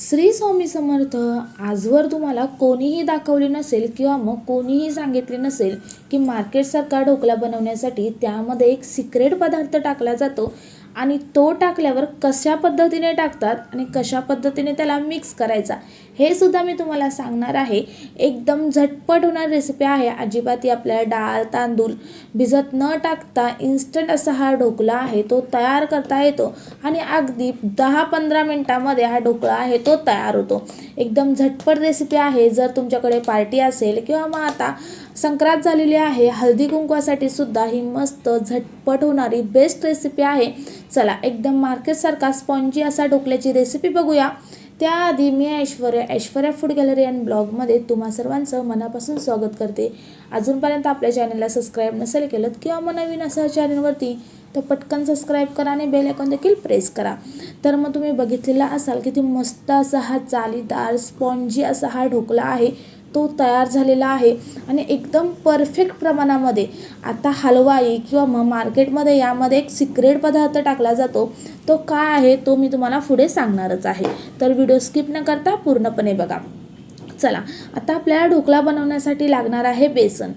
श्री स्वामी समर्थ आजवर तुम्हाला कोणीही दाखवले नसेल किंवा मग कोणीही सांगितले नसेल की मार्केटसारखा ढोकळा बनवण्यासाठी त्यामध्ये एक सिक्रेट पदार्थ टाकला जातो. आणि तो टाकल्यावर कशा पद्धतीने टाकतात आणि कशा पद्धतीने त्याला मिक्स करायचा हे सुद्धा मी तुम्हाला सांगणार आहे. एकदम झटपट होणारी रेसिपी आहे. अजिबात आपल्याला डाळ तांदूळ भिजत न टाकता इन्स्टंट असा हा ढोकळा आहे तो तयार करता येतो. आणि अगदी दहा पंधरा मिनटामध्ये हा ढोकळा आहे तो तयार होतो. एकदम झटपट रेसिपी आहे. जर तुमच्याकडे पार्टी असेल किंवा मग आता संक्रांत झालेली आहे. हळदी कुंकवासाठी सुद्धा ही मस्त झटपट होणारी बेस्ट रेसिपी आहे. चला एकदम मार्केटसारखा स्पॉन्जी असा ढोकल्याची रेसिपी बघूया. त्याआधी मी Aishwarya Aishwarya food gallery and ब्लॉगमध्ये तुम्हा सर्वांचं मनापासून स्वागत करते. अजूनपर्यंत आपल्या चॅनलला सबस्क्राईब नसेल केलं किंवा मग नवीन असं चॅनलवरती तर पटकन सबस्क्राईब करा आणि बेल आयकॉन देखील प्रेस करा. तर मग तुम्ही बघितलेला असाल की ते मस्त असा हा जालीदार स्पॉन्जी असा हा ढोकला आहे. तो तयार झालेला आहे. आणि एकदम परफेक्ट प्रमाणामध्ये आता हलवाई किंवा मग मार्केटमध्ये यामध्ये एक सिक्रेट पदार्थ टाकला जातो. तो काय आहे तो मी तुम्हाला पुढे सांगणारच आहे. तर व्हिडिओ स्किप न करता पूर्णपणे बघा. चला आता आपल्याला ढोकळा बनवण्यासाठी लागणार आहे बेसन.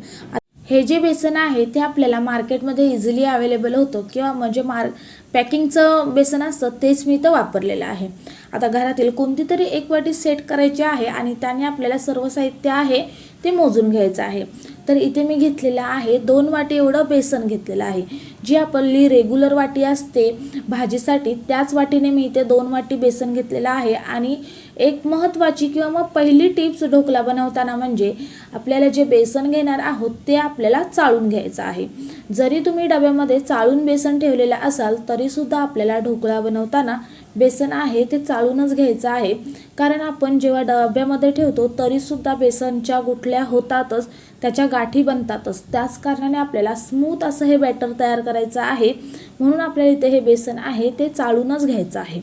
हे जे बेसन आहे ते आपल्याला मार्केटमध्ये इझिली अवेलेबल होतं किंवा म्हणजे मार पॅकिंगचं बेसन असतं तेच मी इथं वापरलेलं आहे. आता घरातील कोणती तरी एक वाटी सेट करायची आहे आणि त्याने आपल्याला सर्व साहित्य आहे ते मोजून घ्यायचं आहे. तर इथे मी घेतलेलं आहे दोन वाटी एवढं बेसन घेतलेलं आहे. जी आपली रेग्युलर वाटी असते भाजीसाठी त्याच वाटीने मी इथे दोन वाटी बेसन घेतलेलं आहे आणि एक महत्त्वाची किंवा मग पहिली टिप्स ढोकळा बनवताना म्हणजे आपल्याला जे बेसन घेणार आहोत ते आपल्याला चाळून घ्यायचं आहे. जरी तुम्ही डब्यामध्ये चाळून बेसन ठेवलेलं असाल तरीसुद्धा आपल्याला ढोकळा बनवताना बेसन आहे ते चाळूनच घ्यायचं आहे. कारण आपण जेव्हा डब्यामध्ये ठेवतो तरीसुद्धा बेसनच्या गुठल्या होतातच त्याच्या गाठी बनतातच. त्याच कारणाने आपल्याला स्मूथ असं हे बॅटर तयार करायचं आहे. म्हणून आपल्याला इथे हे बेसन आहे ते चाळूनच घ्यायचं आहे.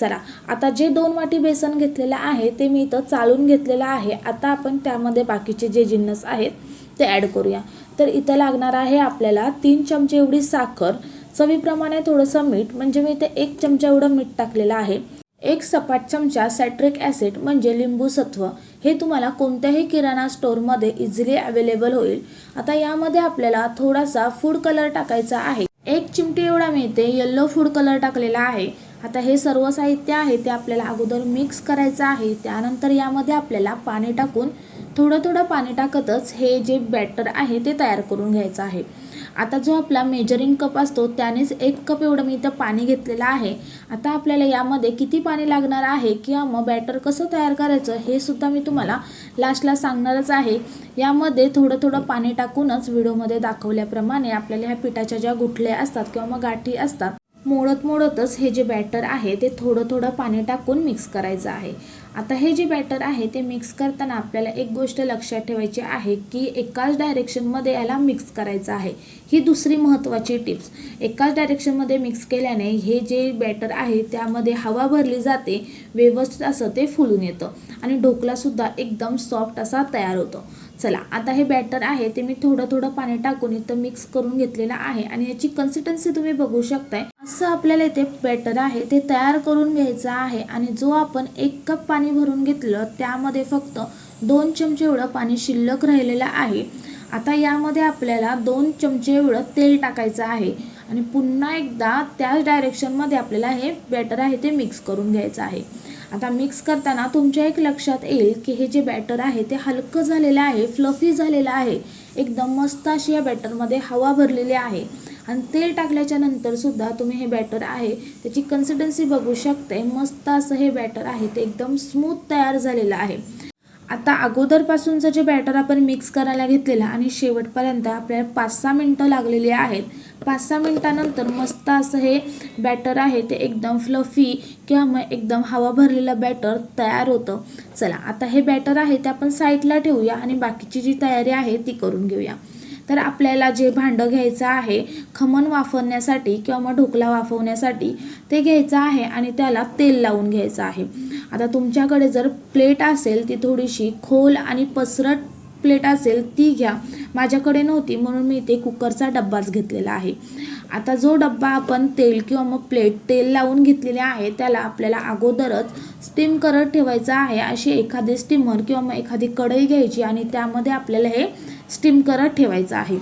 चला. आता जे दोन वाटी बेसन घेतलेलं आहे ते मी इथं चालून घेतलेलं आहे. आता आपण त्यामध्ये बाकीचे जे जिन्नस आहेत ते ॲड करूया. तर इथं लागणार आहे आपल्याला तीन चमचे एवढी साखर. चवीप्रमाणे थोडंसं मीठ म्हणजे मी इथे एक चमचा एवढं मीठ टाकलेलं आहे. एक सपाट चमचा सॅट्रिक ॲसिड म्हणजे लिंबू सत्व. हे तुम्हाला कोणत्याही किराणा स्टोअरमध्ये इझिली अवेलेबल होईल. आता यामध्ये आपल्याला थोडासा फूड कलर टाकायचा आहे. एक चिमटी एवढा मी इथे येल्लो फूड कलर टाकलेला आहे. आता हे सर्व साहित्य आहे ते आपल्याला अगोदर मिक्स करायचं आहे. त्यानंतर यामध्ये आपल्याला पाणी टाकून थोडं थोडं पाणी टाकतच हे जे बॅटर आहे ते तयार करून घ्यायचं आहे. आता जो आपला मेजरिंग कप असतो त्यानेच एक कप एवढं मी इथं पाणी घेतलेलं आहे. आता आपल्याला यामध्ये किती पाणी लागणार आहे किंवा मग बॅटर कसं तयार करायचं हे सुद्धा मी तुम्हाला लास्टला सांगणारच आहे. यामध्ये थोडं थोडं पाणी टाकूनच व्हिडिओमध्ये दाखवल्याप्रमाणे आपल्याला ह्या पिठाच्या ज्या गुठल्या असतात किंवा मग गाठी असतात मोडत मोडतच हे जे बॅटर आहे ते थोडं थोडं पाणी टाकून मिक्स करायचं आहे. आता हे जे बॅटर आहे ते मिक्स करताना आपल्याला एक गोष्ट लक्षात ठेवायची आहे की एकाच डायरेक्शनमध्ये याला मिक्स करायचं आहे. ही दुसरी महत्त्वाची टिप्स एकाच डायरेक्शनमध्ये मिक्स केल्याने हे जे बॅटर आहे त्यामध्ये हवा भरली जाते व्यवस्थित असं ते फुलून येतं. आणि ढोकलासुद्धा एकदम सॉफ्ट असा तयार होतो. चला आता हे बॅटर आहे ते मी थोडं थोडं पाणी टाकून इथं मिक्स करून घेतलेलं आहे आणि याची कन्सिस्टन्सी तुम्ही बघू शकताय. असं आपल्याला इथे बॅटर आहे ते तयार करून घ्यायचं आहे आणि जो आपण एक कप पाणी भरून घेतलं त्यामध्ये फक्त दोन चमचे एवढं पाणी शिल्लक राहिलेलं आहे. आता यामध्ये आपल्याला दोन चमचे एवढं तेल टाकायचं आहे आणि पुन्हा एकदा त्याच डायरेक्शनमध्ये आपल्याला हे बॅटर आहे ते मिक्स करून घ्यायचं आहे. आता मिक्स करताना तुमच्या एक लक्षात येईल की हे जे बॅटर आहे ते हलकं झालेलं आहे फ्लफी झालेलं आहे. एकदम मस्त अशी या बॅटरमध्ये हवा भरलेली आहे. आणि तेल टाकल्याच्या नंतरसुद्धा तुम्ही हे बॅटर आहे त्याची कन्सिस्टन्सी बघू शकते मस्त असं हे बॅटर आहे ते एकदम स्मूथ तयार झालेलं आहे. आता अगोदरपासूनचं जे बॅटर आपण मिक्स करायला घेतलेलं आणि शेवटपर्यंत आपल्याला पाच सहा मिनटं लागलेली आहेत. पाच सहा मिनटानंतर मस्त असं हे बॅटर आहे ते एकदम फ्लफी किंवा मग एकदम हवा भरलेलं बॅटर तयार होतं. चला आता हे बॅटर आहे ते आपण साईडला ठेवूया आणि बाकीची जी तयारी आहे ती करून घेऊया. तर आपल्याला जे भांडं घ्यायचं आहे खमण वाफवण्यासाठी किंवा मग ढोकला वाफवण्यासाठी ते घ्यायचं आहे आणि त्याला तेल लावून घ्यायचं आहे. आता तुमच्याकडे जर प्लेट असेल ती थोडीशी खोल आणि पसरट प्लेट असेल ती घ्या. माझ्याकडे नव्हती म्हणून मी इथे कुकरचा डब्बाच घेतलेला आहे. आता जो डब्बा आपण तेल किंवा मग प्लेट तेल लावून घेतलेले आहे त्याला आपल्याला अगोदरच स्टीम करत ठेवायचं आहे. अशी एखादी स्टीमर किंवा मग एखादी कढई घ्यायची आणि त्यामध्ये आपल्याला हे स्टीम करत ठेवायचं आहे.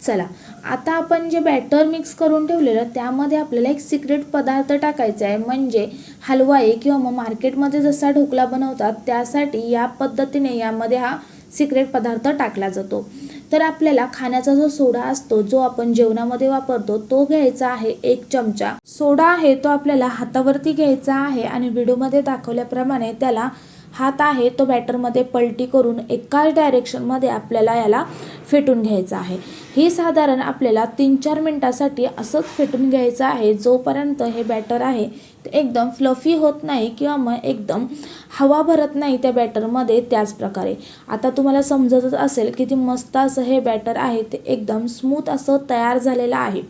चला आता आपण जे बॅटर मिक्स करून ठेवलेलं त्यामध्ये आपल्याला एक सिक्रेट पदार्थ टाकायचा आहे. म्हणजे हलवाई किंवा मग मार्केटमध्ये जसा ढोकला बनवतात त्यासाठी या पद्धतीने यामध्ये हा सिक्रेट पदार्थ टाकला जातो. तर आपल्याला खाण्याचा जो सोडा असतो जो आपण जेवणामध्ये वापरतो तो घ्यायचा आहे एक चमचा. सोडा आहे तो आपल्याला हातावरती घ्यायचा आहे आणि व्हिडिओमध्ये दाखवल्याप्रमाणे त्याला हात आहे तो बॅटरमध्ये पलटी करून एकाच डायरेक्शनमध्ये आपल्याला याला फेटून घ्यायचं आहे. ही साधारण आपल्याला तीन चार मिनटासाठी असंच फेटून घ्यायचं आहे जोपर्यंत हे बॅटर आहे एकदम फ्लफी होत नाही किंवा मग एकदम हवा भरत नाही त्या बॅटरमध्ये त्याच प्रकारे. आता तुम्हाला समजतच असेल की ते मस्त असं हे बॅटर आहे ते एकदम स्मूथ असं तयार झालेलं आहे.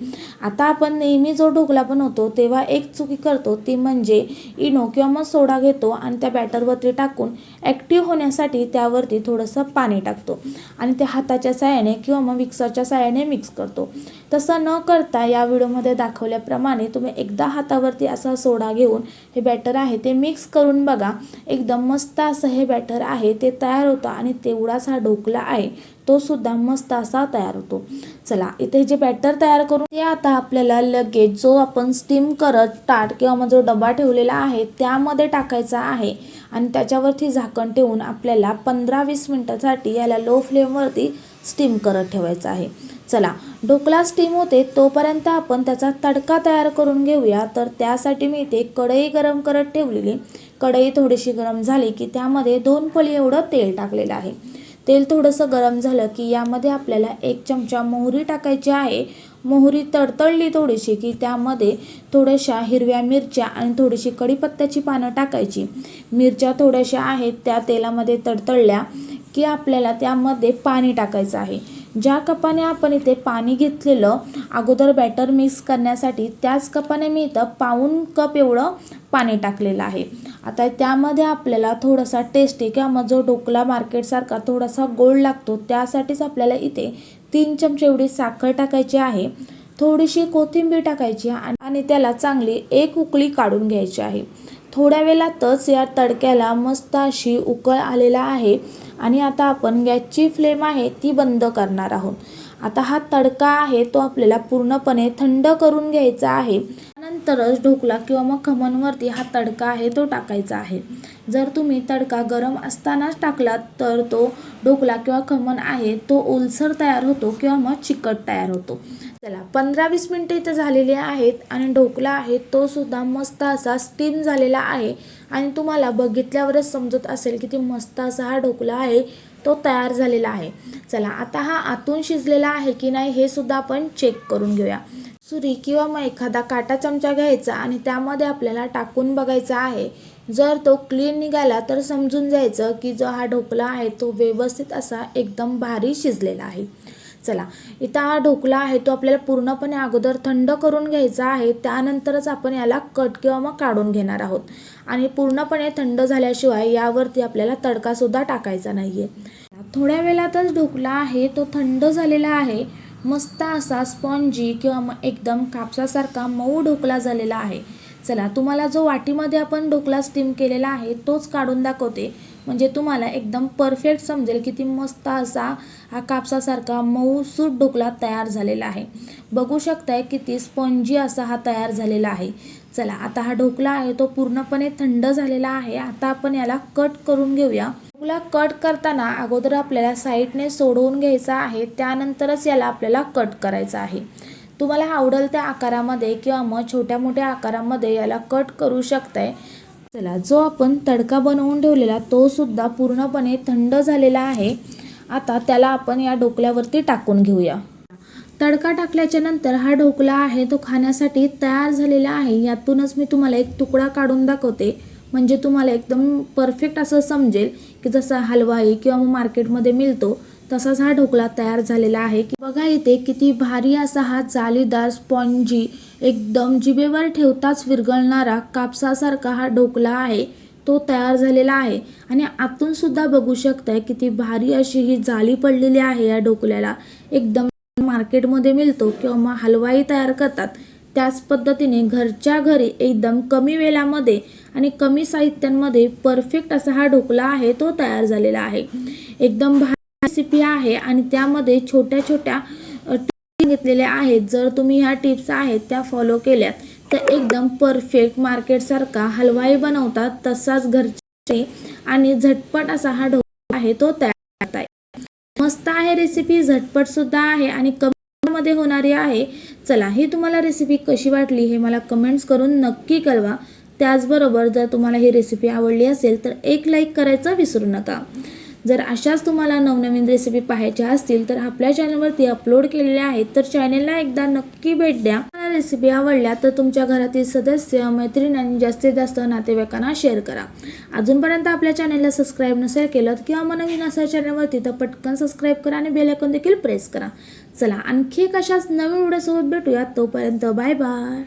आता आपण नेहमी जो ढोकला बनवतो तेव्हा एक चुकी करतो ती म्हणजे इनो किंवा मग सोडा घेतो आणि त्या बॅटरवरती टाकून ॲक्टिव्ह होण्यासाठी त्यावरती थोडंसं पाणी टाकतो. आणि ते हाताच्या साहाय्याने किंवा मग मिक्सरच्या साहाय्याने मिक्स करतो. तसं न करता या व्हिडिओमध्ये दाखवल्याप्रमाणे तुम्ही एकदा हातावरती असा सोडा घेऊन हे बॅटर आहे ते मिक्स करून बघा. एकदम मस्त असं हे बॅटर आहे ते तयार होतं आणि तेवढाच हा ढोकला आहे तो सुद्धा मस्त असा तयार होतो. चला इथे जे बॅटर तयार करून ते आता आपल्याला लगेच जो आपण स्टीम करत ताट किंवा मग जो डबा ठेवलेला आहे त्यामध्ये टाकायचा आहे. आणि त्याच्यावरती झाकण ठेवून आपल्याला पंधरा वीस मिनटासाठी याला लो फ्लेमवरती स्टीम करत ठेवायचं आहे. चला ढोकळा स्टीम होते तोपर्यंत आपण त्याचा तडका तयार करून घेऊया. तर त्यासाठी मी इथे कढई गरम करत ठेवलेली. कढई थोडीशी गरम झाली की त्यामध्ये दोन फळी एवढं तेल टाकलेलं आहे. तेल थोडंसं गरम झालं की यामध्ये आपल्याला एक चमचा मोहरी टाकायची आहे. मोहरी तडतडली थोडीशी की त्यामध्ये थोड्याशा हिरव्या मिरच्या आणि थोडीशी कढीपत्त्याची पानं टाकायची. मिरच्या थोड्याशा आहेत त्या तेलामध्ये तडतडल्या की आपल्याला त्यामध्ये पाणी टाकायचं आहे. ज्या कपाने आपण इथे पाणी घेतलेलं अगोदर बॅटर मिक्स करण्यासाठी त्याच कपाने मी इथं पाऊन कप एवढं पाणी टाकलेलं आहे. आता त्यामध्ये आपल्याला थोडासा टेस्टी किंवा मग जो ढोकला मार्केटसारखा थोडासा गोड लागतो त्यासाठीच आपल्याला इथे तीन चमचे एवढी साखर टाकायची आहे. थोडीशी कोथिंबीर टाकायची आणि आणि त्याला चांगली एक उकळी काढून घ्यायची आहे. थोड्या वेळातच या तडक्याला मस्त अशी उकळ आलेला आहे आणि आता आपण गॅसची फ्लेम आहे ती बंद करणार आहोत. आता हा तडका आहे तो आपल्याला पूर्णपणे थंड करून घ्यायचा आहे. नंतरच ढोकला किंवा मग खमणवरती हा तडका आहे तो टाकायचा आहे. जर तुम्ही तडका गरम असतानाच टाकलात तर तो ढोकला किंवा खमण आहे तो ओलसर तयार होतो किंवा मग चिकट तयार होतो. चला पंधरा वीस मिनटं इथं झालेली आहेत आणि ढोकला आहे तो सुद्धा मस्त असा स्टीम झालेला आहे. आणि तुम्हाला बघितल्यावरच समजत असेल किती मस्त असा हा ढोकला आहे. तो तयार झालेला आहे. चला आता हा आतून शिजलेला आहे की नाही हे सुद्धा आपण चेक करून घेऊया. सुरी किंवा मग एखादा काटा चमचा घ्यायचा आणि त्यामध्ये आपल्याला टाकून बघायचा आहे. जर तो क्लीन निघाला तर समजून जायचं की जो हा ढोकला आहे तो व्यवस्थित असा एकदम भारी शिजलेला आहे. चला इथं हा ढोकला आहे तो आपल्याला पूर्णपणे अगोदर थंड करून घ्यायचा आहे. त्यानंतरच आपण याला कट किंवा मग काढून घेणार आहोत. आणि पूर्णपणे थंड झाल्याशिवाय यावरती आपल्याला तडकासुद्धा टाकायचा नाही आहे थोड्या वेळातच ढोकला आहे तो थंड झालेला आहे. मस्त असा स्पॉन्जी किंवा मग एकदम कापसासारखा मऊ ढोकला झालेला आहे. चला तुम्हाला जो वाटीमध्ये आपण ढोकला स्टीम केलेला आहे तोच काढून दाखवते. म्हणजे तुम्हाला एकदम परफेक्ट समजेल किती मस्त असा हा कापसासारखा मऊ सूट ढोकला तयार झालेला आहे. बघू शकताय किती स्पॉन्जी असा हा तयार झालेला आहे. चला आता हा ढोकला आहे तो पूर्णपणे थंड झालेला आहे. आता आपण याला कट करून घेऊया. तुला कट करताना अगोदर आपल्याला साईडने सोडवून घ्यायचा आहे त्यानंतरच याला आपल्याला कट करायचा आहे. तुम्हाला आवडेल त्या आकारामध्ये किंवा मग छोट्या मोठ्या आकारामध्ये याला कट करू शकताय. चला जो आपण तडका बनवून ठेवलेला तो सुद्धा पूर्णपणे थंड झालेला आहे. आता त्याला आपण या ढोकल्यावरती टाकून घेऊया. तडका टाकल्याच्या नंतर हा ढोकला आहे तो खाण्यासाठी तयार झालेला आहे. यातूनच मी तुम्हाला एक तुकडा काढून दाखवते. म्हणजे तुम्हाला एकदम परफेक्ट असं समजेल की जसा हलवाई किंवा मग मार्केटमध्ये मिळतो तसाच हा ढोकळा तयार झालेला आहे. की बघा इथे किती भारी असा हा जालीदार स्पॉन्जी एकदम जिभेवर ठेवताच विरघळणारा कापसासारखा हा ढोकळा आहे तो तयार झालेला आहे. आणि आतून सुद्धा बघू शकताय किती भारी अशी ही जाळी पडलेली आहे या ढोकल्याला. एकदम मार्केटमध्ये मिळतो किंवा मग हलवाई तयार करतात. त्याच पद्धतीने घरच्या घरी एकदम कमी वेळामध्ये आणि कमी साहित्यांमध्ये परफेक्ट असा हा ढोकला आहे तो तयार झालेला आहे. एकदम भारी रेसिपी आहे आणि त्यामध्ये छोट्या छोट्या टिप्स घेतलेल्या आहेत. जर तुम्ही ह्या टिप्स आहेत त्या फॉलो केल्यात तर एकदम परफेक्ट मार्केटसारखा हलवाई बनवतात तसाच घरचे आणि झटपट असा हा ढोकळा आहे तो तयार करता मस्त आहे रेसिपी झटपट सुद्धा आहे आणि कमी मध्ये होणारी आहे. चला ही तुम्हाला रेसिपी कशी वाटली हे मला कमेंट्स करून नक्की कळवा. त्याचबरोबर जर तुम्हाला ही रेसिपी आवडली असेल तर एक लाईक करायचं विसरू नका. जर अशाच तुम्हाला नवनवीन रेसिपी पाहायच्या असतील तर आपल्या चॅनलवरती अपलोड केलेल्या आहेत तर चॅनलला एकदा नक्की भेट द्या. मला रेसिपी आवडल्या तर तुमच्या घरातील सदस्य मैत्रीण आणि जास्तीत जास्त नातेवाईकांना शेअर करा. अजूनपर्यंत आपल्या चॅनलला सबस्क्राईब नसेल केलं किंवा मग नवीन असेल चॅनलवरती तर पटकन सबस्क्राईब करा आणि बेलायकॉन देखील प्रेस करा. चला आणखी एक अशाच नवीन व्हिडिओसोबत भेटूया तोपर्यंत बाय बाय.